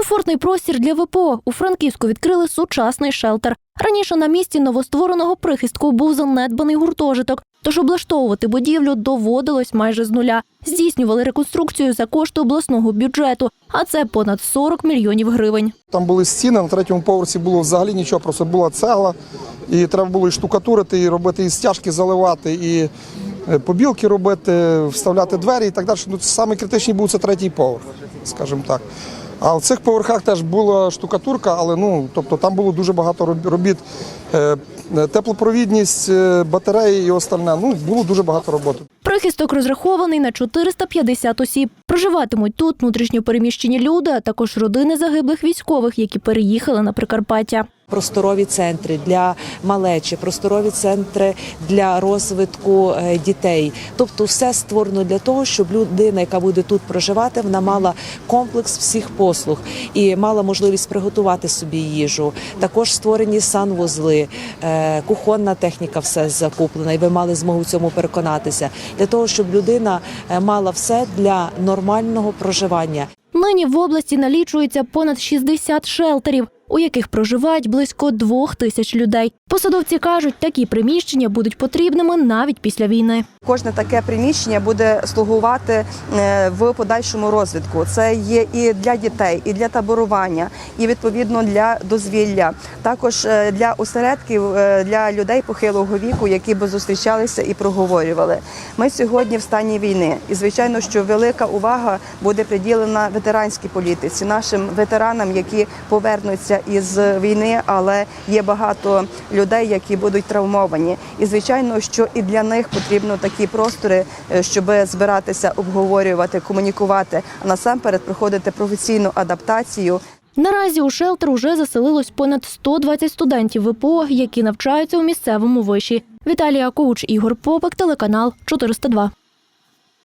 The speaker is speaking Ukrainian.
Комфортний простір для ВПО у Франківську відкрили сучасний шелтер. Раніше на місці новоствореного прихистку був занедбаний гуртожиток, тож облаштовувати будівлю доводилось майже з нуля. Здійснювали реконструкцію за кошти обласного бюджету, а це понад 40 мільйонів гривень. Там були стіни, на третьому поверсі було взагалі нічого, просто була цегла, і треба було і штукатурити, і робити і стяжки заливати, і е, побілки робити, вставляти двері і так далі. Ну, саме критичний був це третій поверх, скажімо так. А в цих поверхах теж була штукатурка, але ну, тобто там було дуже багато робіт. Е, е, Теплопровідність, е, батареї і остальне. Ну, було дуже багато роботи. Прихисток розрахований на 450 осіб. Проживатимуть тут внутрішньо переміщені люди, а також родини загиблих військових, які переїхали на Прикарпаття. Просторові центри для малечі, просторові центри для розвитку е, дітей. Тобто, все створено для того, щоб людина, яка буде тут проживати, вона мала комплекс всіх послуг і мала можливість приготувати собі їжу. Також створені санвузли, е, кухонна техніка, все закуплена, і ви мали змогу в цьому переконатися для того, щоб людина е, мала все для нормального проживання. Нині в області налічується понад 60 шелтерів, у яких проживають близько двох тисяч людей. Посадовці кажуть, такі приміщення будуть потрібними навіть після війни. Кожне таке приміщення буде слугувати е, в подальшому розвитку. Це є і для дітей, і для таборування, і відповідно для дозвілля. Також е, для осередків е, для людей похилого віку, які би зустрічалися і проговорювали. Ми сьогодні в стані війни, і звичайно, що велика увага буде приділена ветеранській політиці, нашим ветеранам, які повернуться із війни, але є багато людей, які будуть травмовані. І звичайно, що і для них потрібно такі простори, е, щоб збиратися, обговорювати, комунікувати, а насамперед проходити професійну адаптацію. Наразі у шелтер уже заселилось понад 120 студентів ВПО, які навчаються у місцевому виші. Віталія Коуч, Ігор Попик, телеканал 402.